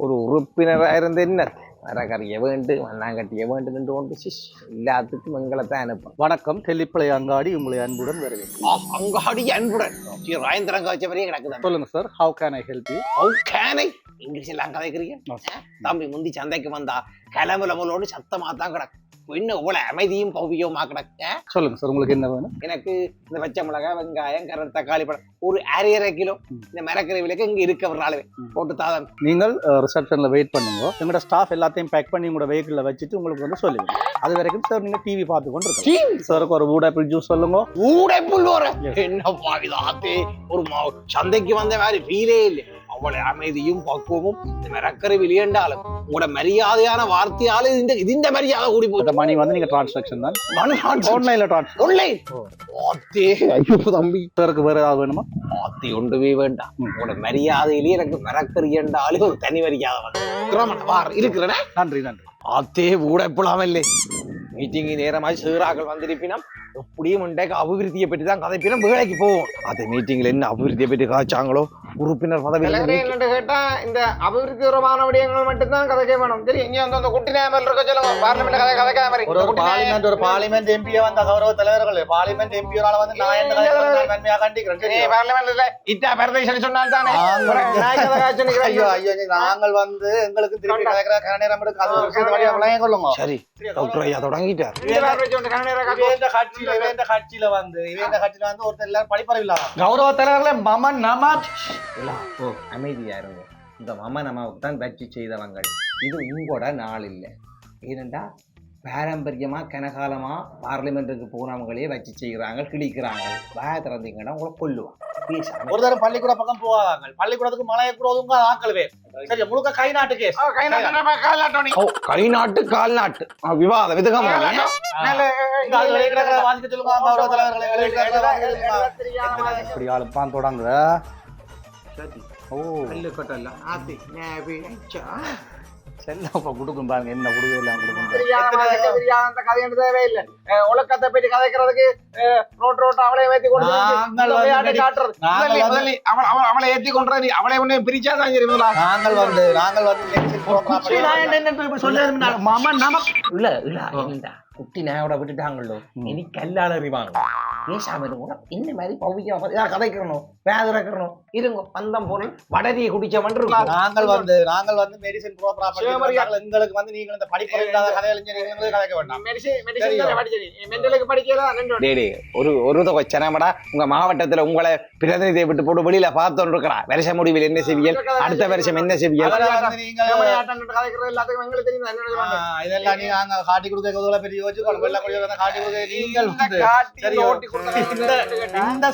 ஒரு உறுப்பினராக இருந்து என்ன? மரக்கறிய வேண்டும் மண்ணாங்கட்டிய வேண்டும் என்று ஒன்று சிஷ் எல்லாத்துக்கும் எங்களை தான் அனுப்பும். வணக்கம். தெல்லிப்பளை அங்காடி உங்களை அன்புடன் வரவேற்கிறேன். அங்காடி அன்புடன். வச்ச பெரிய கிடக்குதான் சொல்லுங்க sir how can I help you how கேனை English எல்லாம் கதைக்கிறீங்க? ஆ? தம்பி முந்தி சந்தைக்கு வந்தா கிளம்புல முள்ளோடு சத்தமா தான் கிடக்கு இன்னும் இவ்வளவு அமைதியும் பௌவியமா கிடக்கு? சொல்லுங்க சார் உங்களுக்கு என்ன வேணும்? எனக்கு இந்த பச்சை மிளகாய் வெங்காயம் கரண்ட் தக்காளி பழம் ஒரு அரை அரை கிலோ இந்த மரக்கறி விலைக்கு இங்க இருக்க ஒரு நாள் போட்டு தாதான் நீங்கள் ரிசப்ஷனில் வெயிட் பண்ணுங்க. எங்களோட ஸ்டாஃப் எல்லாத்தையும் பேக் பண்ணி உங்களோட வெஹிக்கிளில் வச்சுட்டு உங்களுக்கு வந்து சொல்லுங்க அது வரைக்கும் சார் நீங்க டிவி பார்த்து கொண்டு இருக்கீங்க சாருக்கு ஒரு வூட் ஆப்பிள் ஜூஸ் சொல்லுங்க. Yes. என்ன பாவிதாத்தே ஒரு சந்தைக்கு வந்த மாதிரி ஃபீலே இல்லை. அவ்வளவு அமைதியும் வார்த்தையால இந்த இந்த மரியாதை கூடி இந்த போகுது மணி வந்து நீங்க டிரான்சாக்ஷன் தான். ஆன்லைன் ஆன்லைன்ல டிரான்ஸ்ஃபர் ஆன்லைன் ஆத்தே ஐயோ தம்பி. சாருக்கு வேற ஏதாவது வேணுமா? ஆத்தி ஒன்றுமே வேண்டாம் உங்களோட மரியாதையிலேயே எனக்கு மரக்கறி என்றாலும் ஒரு தனி மரியாதை வந்து வார் இருக்கிறேன். நன்றி நன்றி. ஆத்தே ஊடப்படாமல்லே மீட்டிங் நேரமாய் சீராக்கள் வந்திருப்பினம் எப்படியும் இன்றைக்கு அபிவிருத்தியை பற்றி தான் கதைப்பினம் வேலைக்கு போவோம். அந்த மீட்டிங்ல என்ன அபிவிருத்தியை பற்றி காய்ச்சாங்களோ? உறுப்பினர் பதவியில் கேட்டா இந்த அபிவிருத்திகரமான விடயங்கள் மட்டும்தான் கதைக்க வேணும். சரி இங்க வந்து அந்த குட்டி நேமர் இருக்க சொல்லுங்க. பார்லிமெண்ட் கதை கதைக்காத மாதிரி ஒரு பார்லிமெண்ட் ஒரு பார்லிமெண்ட் எம்பியை வந்த கௌரவ தலைவர்கள். பார்லிமெண்ட் எம்பியோரால வந்து நான் என்ன நன்மையா கண்டிக்கிறேன். சரியா? பார்லிமெண்ட்ல இத்தா பரதேசன் சொன்னால் தானே? ஐயோ. ஐயோ நாங்கள் வந்து எங்களுக்கு திருப்பி கதைக்கிற கரணேரம் எடுக்க அது ஒரு விஷயத்தை வழியா கொள்ளுங்க சரி டாக்டர் ஐயா தொடங்கிட்டார். இந்த கட்சியில இவேந்த கட்சியில வந்து இவேந்த கட்சியில வந்து ஒருத்தர் எல்லாரும் படிப்பறிவு இல்லாத கௌரவ தலைவர்களே மம நம ஓ அமைதியா இருங்க இந்த மாமா நமக்கு தான் பட்சி செய்தவங்கள் இது உங்களோட நாள் இல்லை ஏனென்றா பாரம்பரியமா கனகாலமா பார்லிமெண்ட்டுக்கு போனவங்களே வச்சு செய்கிறாங்க கிழிக்கிறாங்க வாய திறந்தீங்கன்னா உங்களை கொல்லுவான் ஒரு தரம் பள்ளிக்கூட பக்கம் போவாங்க பள்ளிக்கூடத்துக்கு மலையை கூட ஒதுங்க ஆக்களவே சரி முழுக்க கை நாட்டு கேஸ் ஓ, கை நாட்டு கால் நாட்டு ஆ, விவாத விதகம் மேல, இந்த ஆள் ஆளுப்பான் தொடங்குற ஓ ஆத்தி செல்லம் இப்ப கொடுக்கும் பாருங்க என்ன கொடுவே எல்லாம் கொடுக்கும் அந்த கதைன்னு தேவையில்லை. ஒழுக்கத்தை பற்றி கதைக்கிறதுக்கு ரோட் ரோட் அவளை ஏத்தி கொண்டு அவளை அவளை- அவளை ஏத்தி கொண்டு வந்து அவளை ஒண்ணு பிரிச்சாதான் சரி முதல்ல. நாங்கள் வந்து நாங்கள் வந்து சொல்ல மாமா நம இல்ல இல்ல இல்ல குட்டி நாயோட விட்டுட்டாங்களோ இனி கல்லால் அறிவாங்க பேசாம இருங்க இந்த மாதிரி பௌவிக்க கதைக்கிறணும் வேதறக்கணும் இருங்க பந்தம் பொருள் வடதியை குடிச்சவன் இருக்கும் நாங்கள் வந்து நாங்கள் வந்து மெடிசன் ப்ரோக்ராம் சிவமரியா- எங்களுக்கு வந்து நீங்கள் இந்த படிப்பு இல்லாத கதைக்க வேண்டாம் மெடிசின் மெடிசின் டேய் டேய், ஒரு ஒரு தொகை செனமடா உங்க மாவட்டத்துல உங்களை பிரதிநிதியை விட்டு போட்டு வெளியில பார்த்தோன்னு இருக்கிறா வருஷ முடிவில் என்ன செவியல் அடுத்த வருஷம் என்ன எங்களுக்கு சொல்றாங்க. இதெல்லாம் நீங்க காட்டி கொடுக்க பெரிய வெள்ள கொடி காட்டி கொடுக்க நீங்கள் இந்த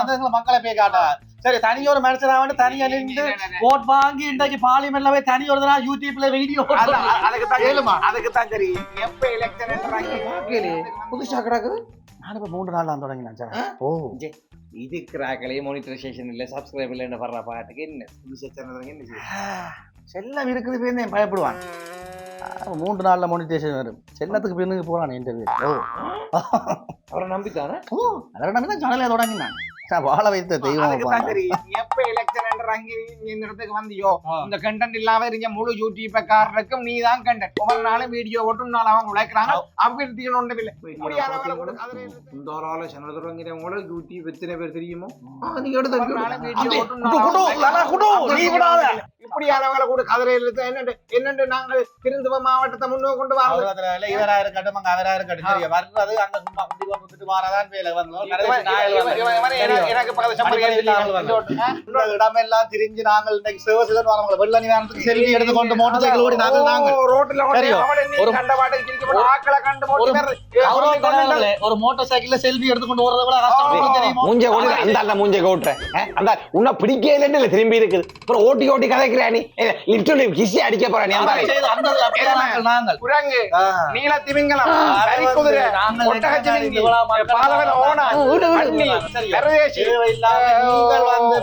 வந்து மக்களை போய் காட்டாங்க சரி தனி ஒரு மனுஷனா வந்து தனியா நின்று ஓட் வாங்கி இன்றைக்கு பார்லிமெண்ட்ல போய் தனி ஒரு தடவை யூடியூப்ல வீடியோ அது- அது- அதுக்கு தான் கேளுமா அதுக்கு தான் சரி எப்ப எலெக்ஷன் புதுசா கிடக்குது நான் இப்ப மூன்று நாள் நான் தொடங்கினேன் சார் ஓ இது கிராக்கலே மானிட்டரைசேஷன் இல்ல சப்ஸ்கிரைப் இல்ல வர்ற பாட்டுக்கு என்ன புதுசா சேனல் என்ன செய்யுது? செல்லம் இருக்குது பேர் தான் பயப்படுவான் மூன்று நாள்ல மோனிட்டேஷன் வரும். செல்லத்துக்கு பின்னுக்கு போறான் இன்டர்வியூ ஓ அவரை நம்பித்தானே ஓ அதெல்லாம் நம்பி தான் சேனலே தொடங்கினான். வாழ வைத்த தெய்வம் எப்ப எலெக்ஷன் அங்கே இந்த இடத்துக்கு வந்தியோ? இந்த கண்டென்ட் இல்லாம இருந்த முழு யூடியூப்காரருக்கும் நீ தான் கண்டென்ட் ஒவ்வொரு நாளும் வீடியோ ஒட்டும் நாள் அவங்க உழைக்கிறாங்க. அபிவிருத்திகள் ஒன்றும் இல்லை. இப்படியானவங்களை கூட அதுல இந்த ஒரு ஆளு சேனல் தொடங்கிறவங்களோட யூடியூப் எத்தனை பேர் தெரியுமோ? எடுத்து நீ விடாத. இப்படியானவங்களை கூட கதிரை இழுத்து என்னண்டு என்னண்டு நாங்கள் திருந்துவ மாவட்டத்தை முன்னோக்கி கொண்டு வரோம் அவரதுல இல்ல, இவரா இருக்கட்டும் அங்க அவரா இருக்கட்டும் சரி வர்றது அங்க சும்மா குத்துட்டு வாரதான் வேலை வந்து கடைசி நாயல் வந்து. எனக்கு பக்கத்து அடிப்படை இல்லாமல் வந்து. இந்த இடமெல்லாம் திரிஞ்சு நாங்கள் இன்னைக்கு சிவசிவன் வரவங்களை வெள்ள நிவாரணத்துக்கு செல்வி எடுத்துக்கொண்டு மோட்டர் சைக்கிள் ஓடி நாங்கள் நாங்கள் ரோட்ல சரியோ? ஒரு ஒரு- கண்ட பாட்டுக்கு கிழிச்சு போட்டு ஆக்களை கண்டு ஒரு- போட்டு கௌரவ தலைவர்களே, ஒரு மோட்டார் சைக்கிள்ல செல்வி எடுத்துக்கொண்டு ஓடுறது கூட கஷ்டம் உங்களுக்கு தெரியுமா மூஞ்ச ஓடி அந்த மூஞ்ச உன்னை பிடிக்கலன்னு திரும்பி இருக்குது அப்புறம் ஓட்டி ஓட்டி கதைக்கிறா நீ கிசி அடிக்க போறா நீ நாங்கள் குரங்கு. நீல திமிங்கலம் ஓனா தேவையில்லாம நீங்கள் வந்து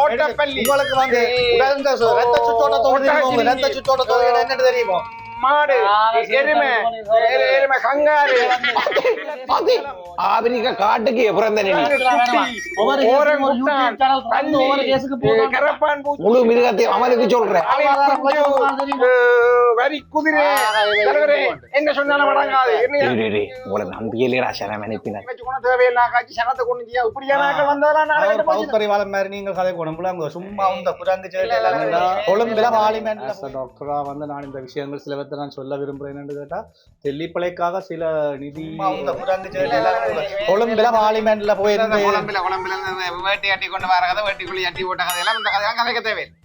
ஓட்டப்பள்ளி. உங்களுக்கு வந்து ரத்த சுற்றோட்ட தொகுதி தெரியுமா? ரத்த சுற்றோட்ட தொகுதி என்னன்னு தெரியுமா? மாடு எருமை எரு- எருமை கங்காரு. அது ஆப்பிரிக்க காட்டுக்கு பிறந்த நினை ஒவ்வொரு ஓரன் ஒரு குட்டான், யூடியூப் சேனல் திறந்து பல்லி, ஒவ்வொரு கேஸுக்கு போடுறாங்க. கரப்பான் பூச்சி. முழு மிருகத்தையும் அவனுக்கு சொல்றேன். வரி குதிரை. என்ன சொன்னாலும் வழங்காது. உங்களை நம்பியலையா சரம் அனுப்பினார் தேவையில்லா காட்சி சனத்தை கொண்டு ஆட்கள் வந்தாலும் மாதிரி நீங்கள் கதை கொண்டு சும்மா இந்த குரங்கு. கொழும்புல டாக்டரா வந்து நான் இந்த விஷயங்கள் சிலவற்றை நான் சொல்ல விரும்புறேன்னு கேட்டா தெல்லிப்பளைக்காக சில நிதி கொழும்புல பார்லிமெண்ட்ல போயிருந்து குழம்பில குழம்பில வேட்டி கட்டி கொண்டு வர கதை வேட்டிக்குள்ளி கட்டி போட்ட கதையெல்லாம் இந்த கதையெல்லாம் கதைக்க தேவையில்லை.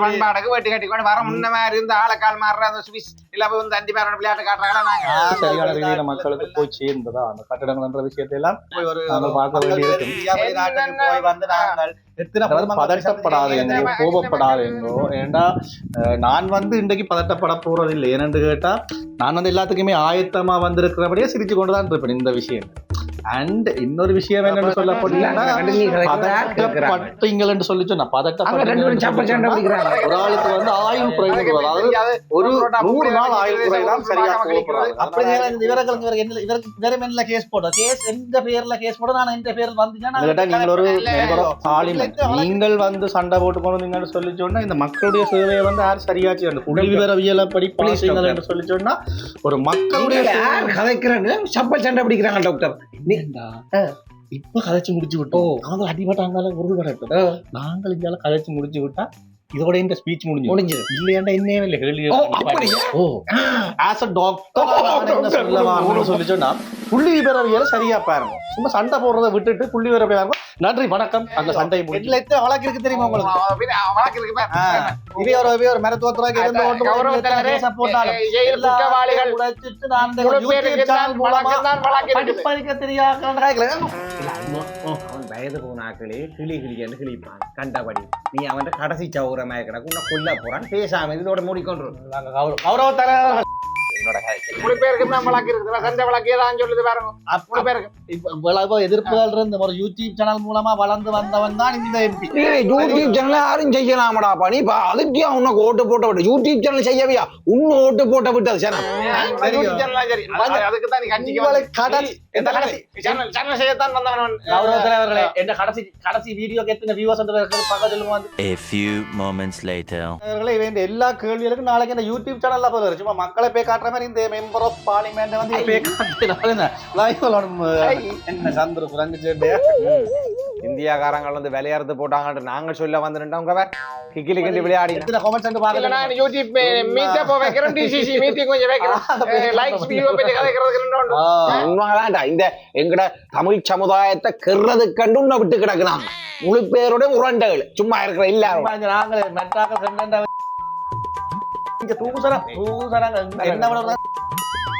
பண்பாடுக்கு வேட்டி கட்டி கொண்டு வர முன்ன மாதிரி இருந்து ஆளக்கால் மாறுற அந்த சுவிஸ் இல்ல போய் வந்து அஞ்சு பேரோட விளையாட்டு காட்டுறாங்களா நாங்க? சரியான ரீதியில மக்களுக்கு போய் சேர்ந்ததா அந்த கட்டடங்கள்ன்ற விஷயத்தை எல்லாம் போய் ஒரு பார்க்க வேண்டியிருக்கும். போய் வந்து நாங்கள் பதட்டப்படாதீங்க என்ன- கோபப்படாதீங்கோ ஏண்டா அஹ், நான் வந்து இன்றைக்கு பதட்டப்பட போறது இல்லை ஏன்னு கேட்டா நான் வந்து எல்லாத்துக்குமே ஆயத்தமா வந்திருக்கிறபடியே சிரிச்சு கொண்டு தான் இருப்பேன் இந்த விஷயம் அண்ட் இன்னொரு விஷயம் என்னன்னு சொல்ல போனீங்கன்னா பதட்டப்பட்டீங்கள் என்று சொல்லி சொன்னா அங்க ரெண்டு பேரும் சப்ப சண்டை பதட்டப்பட்டீங்க பிடிக்கிறாங்க. ஒரு ஆளுக்கு வந்து ஆயுள் குறைவு அதாவது ஒரு நூறு நாள் ஆயுள் குறை தான் சரியா போகப்படுறாங்க அப்படி நேரம் இந்த இவர்களுக்கு இவருக்கு என்ன இவருக்கு வேற மேல கேஸ் போட. கேஸ் எந்த பேர்ல கேஸ் போட நான் எந்த பேர்ல வந்தீங்கன்னா நீங்கள் ஒரு. நீங்கள் வந்து சண்டை போட்டு வந்தீங்கன்னு சொல்லி சொன்னா இந்த மக்களுடைய சேவையை வந்து யார் சரியாச்சு? அந்த புள்ளி விவரவியலப்படி பாத்தீங்கள் என்று சொல்லி சொன்னா ஒரு மக்களுடைய யார் கதைக்கிறாங்க சப்ப சண்டை பிடிக்கிறாங்க டாக்டர் சேவைண்டா. இப்ப கதைச்சு முடிச்சு விட்டோம். அவங்க அடிபட்டாங்க ஒரு வரட்டும் நாங்கள் இங்கால கதைச்சு முடிச்சு விட்டா இதோட இந்த ஸ்பீச் முடிஞ்சு முடிஞ்சது இல்லையாண்டா இன்னே இல்லை? கேள்வி ஓ, ஆஸ் அ டாக்டர் என்ன சொல்ல வாங்கன்னு சொல்லி சொன்னா புள்ளி விவரவியலை சரியா பாருங்க. சும்மா சண்டை போடுறதை விட்டுட்டு புள்ளி விவரவியல் நன்றி வணக்கம். அந்த இதுல எத்தனை வழக்கு இருக்கு தெரியுமா உங்களுக்கு? வழக்கு இருக்கு இதே ஒரு இதே ஒரு மருத்துவத்துறைக்கு இருந்து போட்டாலும். உடைச்சிட்டு நான் முழு யூடியூப் சேனல் மூலமா. படிப்பறிக்க தெரியாத அவன் வயது போன ஆக்களே கிளி கிளின்னு கிளிப்பான் கண்டபடி நீ அவன் கடைசி சௌரமா கிடக்கு உன்னை கொல்ல போறான் பேசாம இதோட மூடிக்கொண்டு கௌரவ தலைவர் என்னோட கதை முழு பேருக்கு தான் வழக்கு இருக்குது. சண்டை வழக்கு ஏதான் சொல்லுது பாருங்க முழு பேருக்கு இப்ப இவ்வளவு எதிர்ப்புகள் இருந்து ஒரு யூடியூப் சேனல் மூலமா வளர்ந்து வந்தவன் தான் இந்த எம்பி டேய், யூடியூப் சேனல் யாரும் செய்யலாமடாப்பா நீ பா அதுக்கே உனக்கு ஓட்டு போட்ட விட்டு. யூடியூப் சேனல் செய்யவியா? உன்ன ஓட்டு போட்ட சேனல் சரி. அது- அதுக்கு தான் நீ கட்சிக்கு வந்து- எல்லா கேள்விகளுக்கும் நாளைக்கு இந்த யூடியூப் சேனல்ல போல சும்மா மக்களை போய் காட்டுற மாதிரி இந்த மெம்பர் ஆஃப் பார்லிமெண்ட் வந்து போய் காட்டுறாங்க என்ன சந்திர புரங்கு சேட்டையா இந்தியாக்காரங்கள் வந்து விளையாடுறது போட்டாங்கன்ட்டு நாங்க சொல்ல வந்துட்டோம் உங்க வேற? கிக்கிலி கிண்டி விளையாடி எத்தனை கமெண்ட்ஸ் இல்ல பாருங்க நான் யூடியூப் மீட் அப்போ வைக்கிறேன் டிசிசி மீட்டிங் கொஞ்சம் வைக்கிறேன். லைக்ஸ் வியூ பத்தி கதைக்கிறதுக்கு ரெண்டு உண்டு. உண்மைதான்டா இந்த எங்கட தமிழ் சமுதாயத்தை கெடுறது கண்டு உன்னை விட்டு கிடக்குறான். முழு பேரோட உரண்டைகள். சும்மா இருக்கிற எல்லாரும். நாங்களே ஃப்ரெண்ட் இங்க தூசரா தூசராங்க என்ன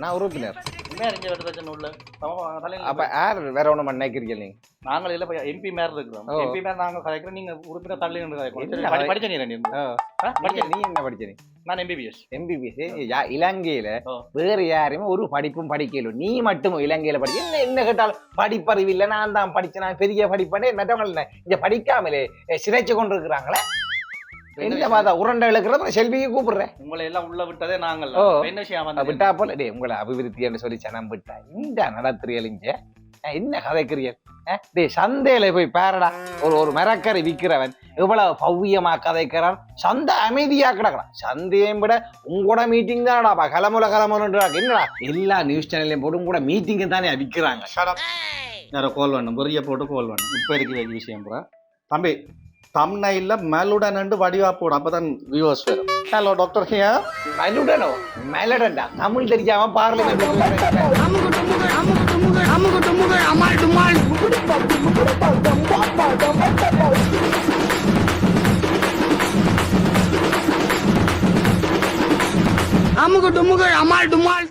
நான் உறுப்பினர் அப்ப யார் வேற ஒண்ணும் நினைக்கிறீங்க நீங்க? நாங்கள் இல்ல எம்பி மேல இருக்கிறோம். எம்பி மேல நாங்க கதைக்கிறோம் நீங்க உறுப்பினர் தள்ளி நின்று படிச்ச நீ. நீ- என்ன படிச்ச நான் எம்பிபிஎஸ் எம்பிபிஎஸ் இலங்கையில. வேற யாருமே ஒரு படிப்பும் படிக்கல? நீ மட்டும் இலங்கையில படிக்க? என்ன என்ன கேட்டாலும் படிப்பறிவு இல்ல. நான் தான் படிச்சேன். நான் பெரிய படிப்பேன். மற்றவங்க இங்க படிக்காமலே சிதைச்சு கொண்டு இருக்கிறாங்களே என்ன பார்த்தா உருண்டை இழுக்கிறத செல்வியை கூப்பிடுறேன். உங்களை எல்லாம் உள்ள விட்டதே நாங்கள். என்ன விஷயம் விட்டா போல. டேய் உங்களை அபிவிருத்தின்னு சொல்லி சனம் விட்டா. இந்த நடத்துறீங்க என்ன கதைக்கிறீர்கள் டேய் சந்தையில போய் பாருடா. ஒரு ஒரு மரக்கறி விக்கிறவன் எவ்வளவு பவ்யமா கதைக்கிறான். சந்தை அமைதியா கிடக்குறான். சந்தையும் விட உங்களோட மீட்டிங் தானடாப்பா கலமுல கலமுலன்றா என்னடா? எல்லா நியூஸ் சேனல்லையும் போட்டு கூட மீட்டிங் தானே விக்கிறாங்க. யாரோ கால் பண்ணும் பெரிய போட்டு கால் பண்ணும் இப்போ இருக்கு வேண்டிய விஷயம் பூரா. தம்பி தம்னையில் மேலுடன் வடிவா போடும் அப்பதான் வியூவர்ஸ் வரும். ஹலோ டாக்டர் ஹியா மலுடனோ? மெலடன்டா தமிழ் தெரியாம பார்லிமெண்ட் அமுகு டுமுகு அமால் டுமால்.